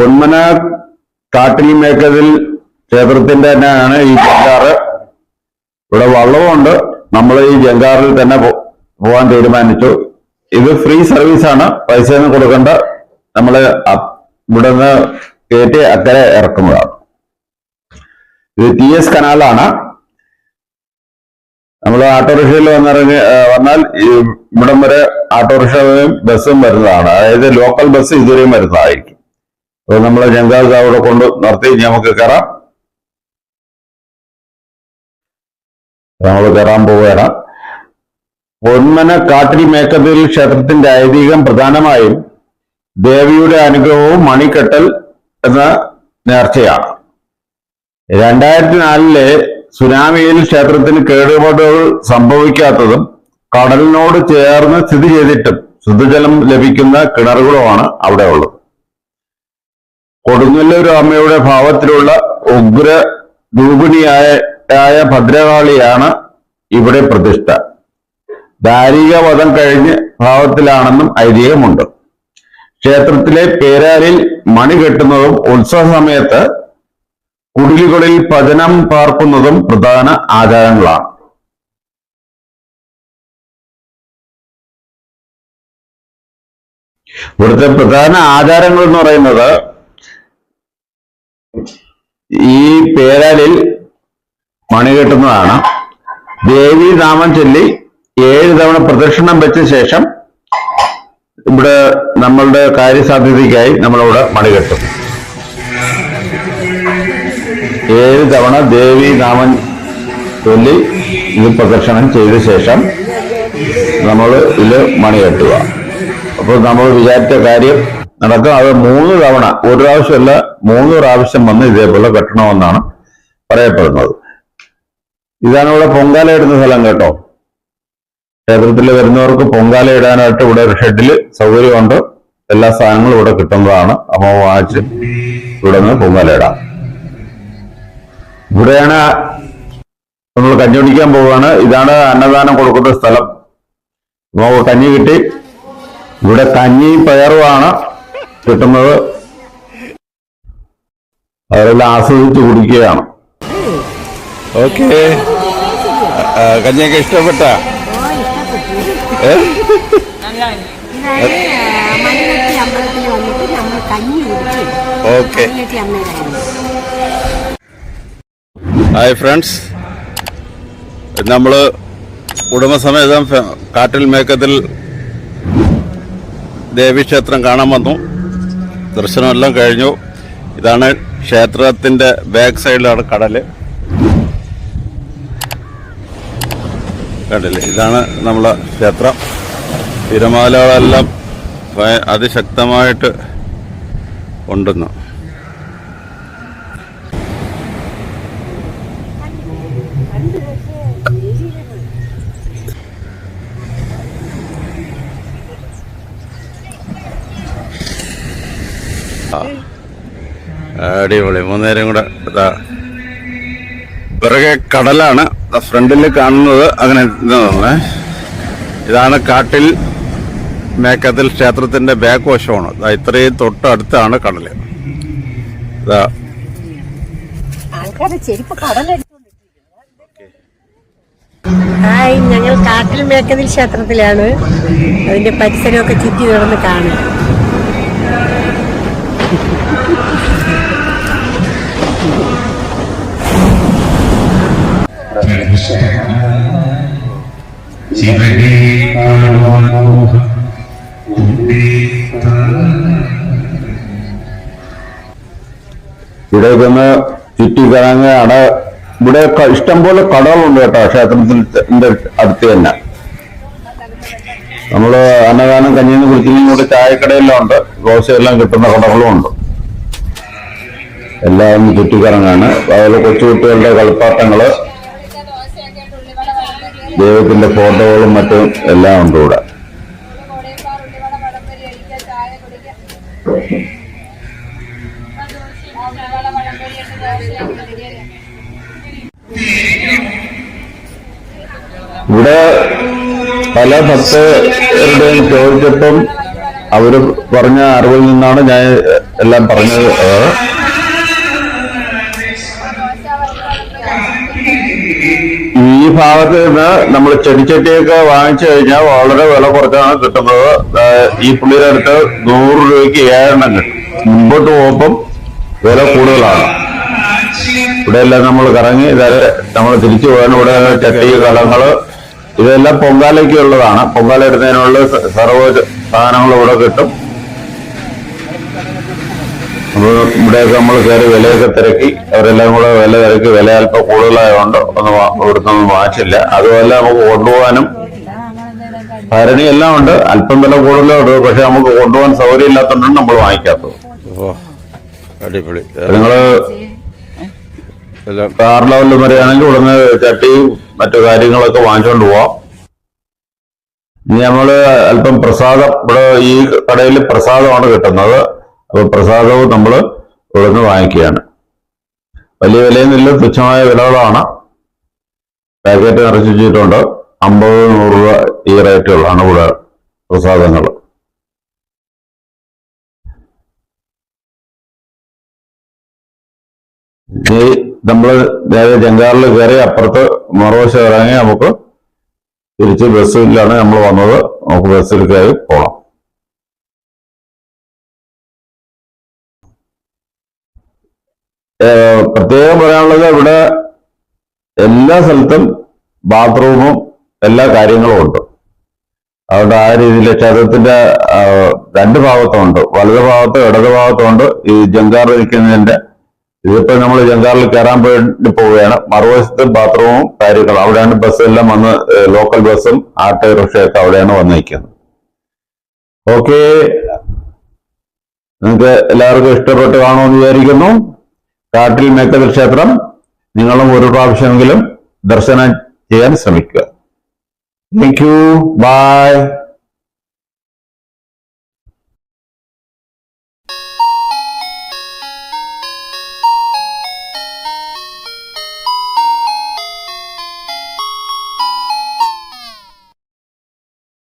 പൊന്മന കാട്ടിൽ മേക്കതിൽ ക്ഷേത്രത്തിന്റെ തന്നെയാണ് ഈ ജങ്കാറ്. ഇവിടെ വള്ളവുമുണ്ട്. നമ്മൾ ഈ ജങ്കാറിൽ തന്നെ പോകാൻ തീരുമാനിച്ചു. ഇത് ഫ്രീ സർവീസ് ആണ് പൈസ ഒന്നും കൊടുക്കേണ്ട. നമ്മൾ അ- ഇവിടെ നിന്ന് കയറ്റി അക്കരെ ഇറക്കുന്നതാണ് ഇത് ടി എസ് കനാലാണ്. നമ്മൾ ഓട്ടോറിക്ഷയിൽ വന്നിറങ്ങി വന്നാൽ ഇവിടം വരെ ഓട്ടോറിക്ഷയും ബസ്സും വരുന്നതാണ്. അതായത് ലോക്കൽ ബസ് ഇതുവരെയും വരുന്നതായിരിക്കും. നമ്മൾ ജങ്കാൽ അവിടെ കൊണ്ട് നിർത്തി ഇനി നമുക്ക് കയറാം നമ്മൾ കയറാൻ പോവുകയാണ്. പൊന്മന കാട്ടിൽ മേക്കതിൽ ക്ഷേത്രത്തിന്റെ ഐതിഹ്യം പ്രധാനമായും ദേവിയുടെ അനുഗ്രഹവും മണിക്കെട്ടൽ എന്ന നേർച്ചയാണ്. രണ്ടായിരത്തി നാലിലെ സുനാമിയിൽ ക്ഷേത്രത്തിന് കേടുപാടുകൾ സംഭവിക്കാത്തതും കടലിനോട് ചേർന്ന് സ്ഥിതി ചെയ്തിട്ടും ശുദ്ധജലം ലഭിക്കുന്ന കിണറുകളുമാണ് അവിടെ ഉള്ളത്. കൊടുങ്ങല്ലൂർ അമ്മയുടെ ഭാവത്തിലുള്ള ഉഗ്ര രൂപിണിയായ ഭദ്രകാളിയാണ് ഇവിടെ പ്രതിഷ്ഠ. ദാരിക വധം കഴിഞ്ഞ് ഭാവത്തിലാണെന്നും ഐതിഹ്യമുണ്ട്. ക്ഷേത്രത്തിലെ പേരാലിൽ മണി കെട്ടുന്നതും ഉത്സവ സമയത്ത് കുടിലുകളിൽ പതനം പാർക്കുന്നതും പ്രധാന ആചാരങ്ങളാണ്. ഇവിടുത്തെ പ്രധാന ആചാരങ്ങൾ എന്ന് പറയുന്നത് ഈ പേരാലിൽ മണി കെട്ടുന്നതാണ്. ദേവി നാമം ചൊല്ലി ഏഴ് തവണ പ്രദക്ഷിണം വെച്ച ശേഷം ഇവിടെ നമ്മളുടെ കാര്യസാധ്യതയ്ക്കായി നമ്മളവിടെ മണി കെട്ടും. ഏഴ് തവണ ദേവി നാമം ചൊല്ലി ഇത് പ്രദക്ഷിണം ചെയ്ത ശേഷം നമ്മൾ ഇതിൽ മണി കെട്ടുക. അപ്പോൾ നമ്മൾ വിചാരിച്ച കാര്യം നടക്കും. അത് മൂന്ന് തവണ. ഒരു പ്രാവശ്യമല്ല മൂന്ന് പ്രാവശ്യം വന്ന് ഇതേപോലെ കെട്ടണമെന്നാണ് പറയപ്പെടുന്നത്. ഇതാണ് ഇവിടെ പൊങ്കാല ഇടുന്ന സ്ഥലം കേട്ടോ. ക്ഷേത്രത്തിൽ വരുന്നവർക്ക് പൊങ്കാല ഇടാനായിട്ട് ഇവിടെ ഒരു ഷെഡിൽ സൗകര്യമുണ്ട്. എല്ലാ സാധനങ്ങളും ഇവിടെ കിട്ടുന്നതാണ്. അമ്മ വാങ്ങിച്ച് ഇവിടെ നിന്ന് പൊങ്കാല ഇടാം ഇവിടെയാണ് നമ്മൾ കഞ്ഞി കുടിക്കാൻ പോവുകയാണ്. ഇതാണ് അന്നദാനം കൊടുക്കുന്ന സ്ഥലം. അപ്പൊ കഞ്ഞി കിട്ടി. ഇവിടെ കഞ്ഞിയും പയറുമാണ് കിട്ടുന്നത്. അവരെല്ലാം ആസ്വദിച്ച് കുടിക്കുകയാണ്. ഓക്കെ. കഞ്ഞിയൊക്കെ ഇഷ്ടപ്പെട്ട? ഓക്കെ. Hi friends. നമ്മൾ ഉടമസമേതം കാട്ടിൽ മേക്കത്തിൽ ദേവീക്ഷേത്രം കാണാൻ വന്നു. ദർശനമെല്ലാം കഴിഞ്ഞു. ഇതാണ് ക്ഷേത്രത്തിന്റെ ബാക്ക് സൈഡിലാണ് കടൽ. കണ്ടില്ലേ? ഇതാണ് നമ്മളെ ക്ഷേത്രം. തിരമാലകളെല്ലാം അതിശക്തമായിട്ട് ഉണ്ടെന്ന്. അടിപൊളി. മൂന്നേരം കൂടെ പിറകെ കടലാണ്. ഫ്രണ്ടിൽ കാണുന്നത് അങ്ങനെ തോന്നുന്നേ. ഇതാണ് കാട്ടിൽ മേക്കത്തിൽ ക്ഷേത്രത്തിന്റെ ബാക്ക് വശമാണ്. ഇത്രയും തൊട്ടടുത്താണ് കടൽ. ഇതാ ഹായ് ഞങ്ങൾ കാട്ടിൽ മേക്കതിൽ ക്ഷേത്രത്തിലാണ്. അതിന്റെ പരിസരമൊക്കെ ചുറ്റി നടന്ന് കാണും. ശിവനെ കാണുവാനോഹ ഇവിടെ ഒന്ന് ചുറ്റി കറങ്ങുകയാണ് ഇവിടെ ഇഷ്ടംപോലെ കടകളുണ്ട് കേട്ടോ. ക്ഷേത്രത്തിന്റെ അടുത്ത് തന്നെ. നമ്മൾ അന്നദാനം കഞ്ഞിന്ന് കുടിക്കുന്നതും കൂടെ ചായക്കടയെല്ലാം ഉണ്ട്. ദോശയെല്ലാം കിട്ടുന്ന കടകളും ഉണ്ട്. എല്ലാം ചുറ്റിക്കറങ്ങാണ്. അതുപോലെ കൊച്ചുകുട്ടികളുടെ കളിപ്പാട്ടങ്ങൾ ദൈവത്തിന്റെ ഫോട്ടോകളും മറ്റും എല്ലാം ഉണ്ട് ഇവിടെ. ഇവിടെ പല ഭക്തരുടെയും ചോദിച്ചപ്പം അവർ പറഞ്ഞ അറിവിൽ നിന്നാണ് ഞാൻ എല്ലാം പറഞ്ഞത്. ഈ ഭാഗത്ത് നിന്ന് നമ്മൾ ചെടിച്ചട്ടിയൊക്കെ വാങ്ങിച്ചു കഴിഞ്ഞാൽ വളരെ വില കുറച്ചാണ് കിട്ടുന്നത്. ഈ പുള്ളിയുടെ അടുത്ത് നൂറ് രൂപയ്ക്ക് ഏഴെണ്ണം കിട്ടും. മുമ്പോട്ട് പോകുമ്പം വില കൂടുതലാണ്. ഇവിടെ എല്ലാം നമ്മൾ കറങ്ങി ഇതായത് നമ്മൾ തിരിച്ചു പോകാൻ ഇവിടെ ചട്ടി കലങ്ങൾ ഇതെല്ലാം പൊങ്കാലയ്ക്കുള്ളതാണ് പൊങ്കാല ഇടുന്നതിനുള്ള സർവ സാധനങ്ങൾ ഇവിടെ കിട്ടും. അപ്പോൾ ഇവിടെയൊക്കെ നമ്മൾ കയറി വിലയൊക്കെ തിരക്കി. അവരെല്ലാം കൂടെ വില തിരക്കി വില അല്പം കൂടുതലായതുകൊണ്ട് ഒന്ന് ഇവിടുത്തെ ഇവിടുന്ന് ഒന്നും വാങ്ങിച്ചില്ല. അതുപോലെ നമുക്ക് കൊണ്ടുപോകാനും ഭരണി എല്ലാം ഉണ്ട്. അല്പം വില കൂടുതലുണ്ട് പക്ഷെ നമുക്ക് കൊണ്ടുപോകാൻ സൗകര്യം ഇല്ലാത്തതുകൊണ്ടാണ് നമ്മൾ വാങ്ങിക്കാത്തത്. അടിപൊളി. നിങ്ങൾ കാർ ലെവലിൽ വരികയാണെങ്കിൽ ഇവിടുന്ന് ചട്ടിയും മറ്റു കാര്യങ്ങളൊക്കെ വാങ്ങിച്ചുകൊണ്ട് പോവാം. ഇനി നമ്മൾ അല്പം പ്രസാദം ഇവിടെ ഈ കടയിൽ പ്രസാദമാണ് കിട്ടുന്നത്. അപ്പൊ പ്രസാദവും നമ്മൾ ഇവിടുന്ന് വാങ്ങിക്കുകയാണ്. വലിയ വിലയൊന്നുമില്ല തുച്ഛമായ വിലകളാണ്. പാക്കറ്റ് നിറച്ച് വെച്ചിട്ടുണ്ട്. അമ്പത് നൂറ് രൂപ ഈ റേറ്റുകളാണ് ഇവിടെ പ്രസാദങ്ങൾ. നമ്മൾ നേരെ ജങ്കാറിൽ കയറി അപ്പുറത്ത് മറുവശം ഇറങ്ങി നമുക്ക് തിരിച്ച് ബസ്സിലാണ് നമ്മൾ വന്നത്. നമുക്ക് ബസ്സിൽ കയറി പോകണം പ്രത്യേകം പറയാനുള്ളത് ഇവിടെ എല്ലാ സ്ഥലത്തും ബാത്റൂമും എല്ലാ കാര്യങ്ങളും ഉണ്ട്. അതുകൊണ്ട് ആ രീതിയിൽ ക്ഷേത്രത്തിന്റെ രണ്ട് ഭാഗത്തുമുണ്ട് വലത് ഭാഗത്തും ഇടത് ഭാഗത്തുമുണ്ട് ഈ ജംഗാറിൽ നിൽക്കുന്നതിന്റെ ഇതിപ്പോ നമ്മൾ ജംഗാറിൽ കയറാൻ വേണ്ടി പോവുകയാണ്. മറുവശത്ത് ബാത്റൂമും കാര്യങ്ങളും. അവിടെയാണ് ബസ് എല്ലാം വന്ന് ലോക്കൽ ബസ്സും ആട്ടോ റിക്ഷയൊക്കെ അവിടെയാണ് വന്നിരിക്കുന്നത്. ഓക്കെ. നിങ്ങൾക്ക് എല്ലാവർക്കും ഇഷ്ടപ്പെട്ട് കാണുമെന്ന് വിചാരിക്കുന്നു. കാട്ടിൽ മേക്കതിൽ ക്ഷേത്രം നിങ്ങളും ഒരു പ്രാവശ്യമെങ്കിലും ദർശനം ചെയ്യാൻ ശ്രമിക്കുക. Thank you by